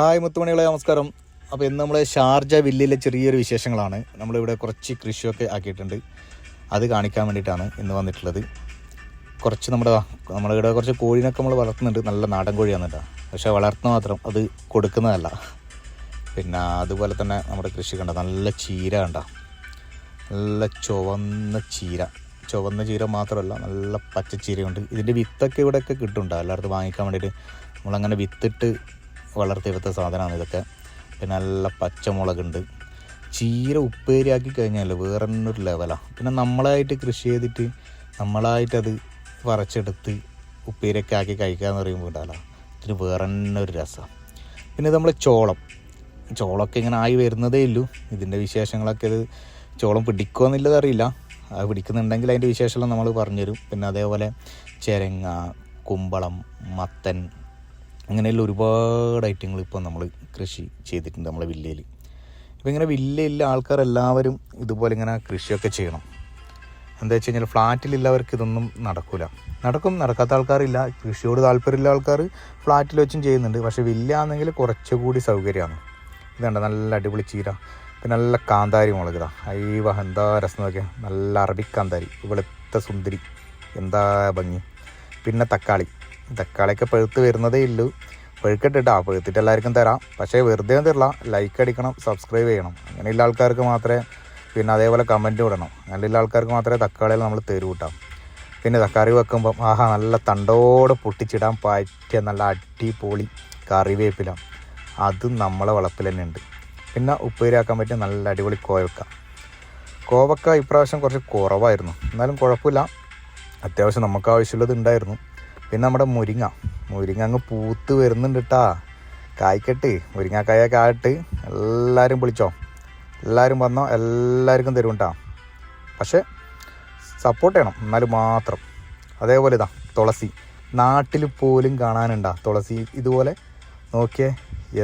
Hi മുത്തുമണികളെ നമസ്കാരം. അപ്പോൾ ഇന്ന് നമ്മൾ ഷാർജ വില്ലിലെ ചെറിയൊരു വിശേഷങ്ങളാണ്. നമ്മളിവിടെ കുറച്ച് കൃഷിയൊക്കെ ആക്കിയിട്ടുണ്ട്. അത് കാണിക്കാൻ വേണ്ടിയിട്ടാണ് ഇന്ന് വന്നിട്ടുള്ളത്. കുറച്ച് നമ്മുടെ നമ്മളിവിടെ കുറച്ച് കോഴീനൊക്കെ നമ്മൾ വളർത്തുന്നുണ്ട്. നല്ല നാടൻ കോഴിയാണ് കേട്ടോ. പക്ഷേ വളർത്തുന്ന മാത്രം അത് കൊടുക്കുന്നതല്ല. പിന്നെ അതുപോലെ തന്നെ നമ്മുടെ കൃഷി കണ്ട? നല്ല ചീര കണ്ട? നല്ല ചുവന്ന ചീര. ചുവന്ന ചീര മാത്രമല്ല നല്ല പച്ച ചീരയുണ്ട് ഇതിന്റെ വിത്തൊക്കെ ഇവിടെയൊക്കെ കിട്ടുന്നുണ്ട് എല്ലായിടത്തും വാങ്ങിക്കാൻ വേണ്ടിയിട്ട്. നമ്മളങ്ങനെ വിത്തിട്ട് വളർത്തിയെടുത്ത സാധനമാണ് ഇതൊക്കെ. പിന്നെ നല്ല പച്ചമുളകുണ്ട്. ചീര ഉപ്പേരിയാക്കി കഴിഞ്ഞാൽ വേറെ ഒരു ലെവലാണ് പിന്നെ നമ്മളായിട്ട് കൃഷി ചെയ്തിട്ട് നമ്മളായിട്ടത് വറച്ചെടുത്ത് ഉപ്പേരിയൊക്കെ ആക്കി കഴിക്കുക എന്ന് പറയുമ്പോൾ ഉണ്ടല്ലോ ഇതിന് വേറെ ഒരു രസമാണ് പിന്നെ നമ്മൾ ചോളം. ചോളമൊക്കെ ഇങ്ങനെ ആയി വരുന്നതേ ഉള്ളൂ. ഇതിന്റെ വിശേഷങ്ങളൊക്കെ ഇത് ചോളം പിടിക്കുമെന്നുള്ളത് അറിയില്ല. അത് പിടിക്കുന്നുണ്ടെങ്കിൽ അതിന്റെ വിശേഷമെല്ലാം നമ്മൾ പറഞ്ഞുതരും. പിന്നെ അതേപോലെ ചെരങ്ങ കുമ്പളം മത്തൻ അങ്ങനെയുള്ള ഒരുപാട് ഐറ്റങ്ങൾ ഇപ്പോൾ നമ്മൾ കൃഷി ചെയ്തിട്ടുണ്ട് നമ്മളെ വില്ലയിൽ. ഇപ്പോൾ ഇങ്ങനെ വില്ലയിലെ ആൾക്കാരെല്ലാവരും ഇതുപോലെ ഇങ്ങനെ കൃഷിയൊക്കെ ചെയ്യണം. എന്താ വെച്ച് കഴിഞ്ഞാൽ ഫ്ലാറ്റിലുള്ളവർക്ക് ഇതൊന്നും നടക്കില്ല നടക്കും നടക്കാത്ത ആൾക്കാരില്ല കൃഷിയോട് താല്പര്യമുള്ള ആൾക്കാർ ഫ്ലാറ്റിൽ വെച്ചും ചെയ്യുന്നുണ്ട്. പക്ഷേ വില്ലാന്നെങ്കിൽ കുറച്ചുകൂടി സൗകര്യമാണ്. ഇതുണ്ട് നല്ല അടിപൊളി ചീര പിന്നെ നല്ല കാന്താരി മുളക് ഇതാ. അയ്യവ എന്താ രസം നോക്കിയാൽ നല്ല അറബിക് കാന്താരി. വെളുത്ത സുന്ദരി. എന്താ ഭംഗി. പിന്നെ തക്കാളി. തക്കാളിയൊക്കെ പഴുത്ത് വരുന്നതേ ഉള്ളൂ. പഴുക്കട്ടിട്ടാ പഴുത്തിട്ട് എല്ലാവർക്കും തരാം. പക്ഷേ വെറുതെ തരില്ല. ലൈക്ക് അടിക്കണം സബ്സ്ക്രൈബ് ചെയ്യണം. അങ്ങനെയുള്ള ആൾക്കാർക്ക് മാത്രമേ പിന്നെ അതേപോലെ കമന്റ് വിടണം അങ്ങനെയുള്ള ആൾക്കാർക്ക് മാത്രമേ തക്കാളിയിൽ നമ്മൾ തരൂ കൂട്ടാം പിന്നെ തക്കാളി വെക്കുമ്പം ആഹാ നല്ല തണ്ടോടെ പൊട്ടിച്ചിടാൻ പറ്റിയ നല്ല അടിപൊളി കറിവേപ്പില. അത് നമ്മളെ വളപ്പിൽ തന്നെ ഉണ്ട്. പിന്നെ ഉപ്പേരിയാക്കാൻ പറ്റിയ നല്ല അടിപൊളി കോവക്ക. കോവക്ക ഇപ്രാവശ്യം കുറച്ച് കുറവായിരുന്നു. എന്നാലും കുഴപ്പമില്ല. അത്യാവശ്യം നമുക്ക് ആവശ്യമുള്ളത് ഉണ്ടായിരുന്നു. പിന്നെ നമ്മുടെ മുരിങ്ങ. മുരിങ്ങ അങ്ങ് പൂത്ത് വരുന്നുണ്ട് കേട്ടാ കായ്ക്കട്ട്. മുരിങ്ങക്കായൊക്കെ ആയിട്ട് എല്ലാവരും വിളിച്ചോ. എല്ലാവരും വന്നോ. എല്ലാവർക്കും തരും കേട്ടാ പക്ഷേ സപ്പോർട്ട് ചെയ്യണം. എന്നാലും മാത്രം. അതേപോലെ ഇതാ തുളസി. നാട്ടിൽ പോലും കാണാനുണ്ടാ. തുളസി ഇതുപോലെ നോക്കിയേ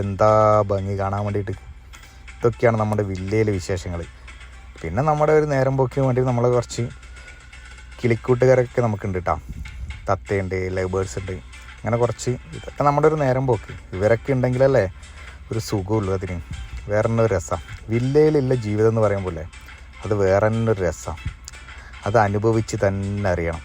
എന്താ ഭംഗി കാണാൻ വേണ്ടിയിട്ട്. ഇതൊക്കെയാണ് നമ്മുടെ വില്ലയിലെ വിശേഷങ്ങൾ പിന്നെ നമ്മുടെ ഒരു നേരം പോക്കിന് വേണ്ടി നമ്മൾ കുറച്ച് കിളിക്കൂട്ടുകാരൊക്കെ നമുക്കുണ്ട് കേട്ടോ തത്തയുണ്ട് ലവ് ബേർഡ്സ് ഉണ്ട്. അങ്ങനെ കുറച്ച് ഇതൊക്കെ നമ്മുടെ ഒരു നേരം പോക്ക്. ഇവരൊക്കെ ഉണ്ടെങ്കിലല്ലേ ഒരു സുഖമുള്ളൂ അതിന്. വേറെ തന്നെ ഒരു രസമാണ് വില്ലയിലുള്ള ജീവിതം എന്ന് പറയുമ്പോൾ അത് വേറെ തന്നെ ഒരു രസമാണ് അത് അനുഭവിച്ച് തന്നെ അറിയണം.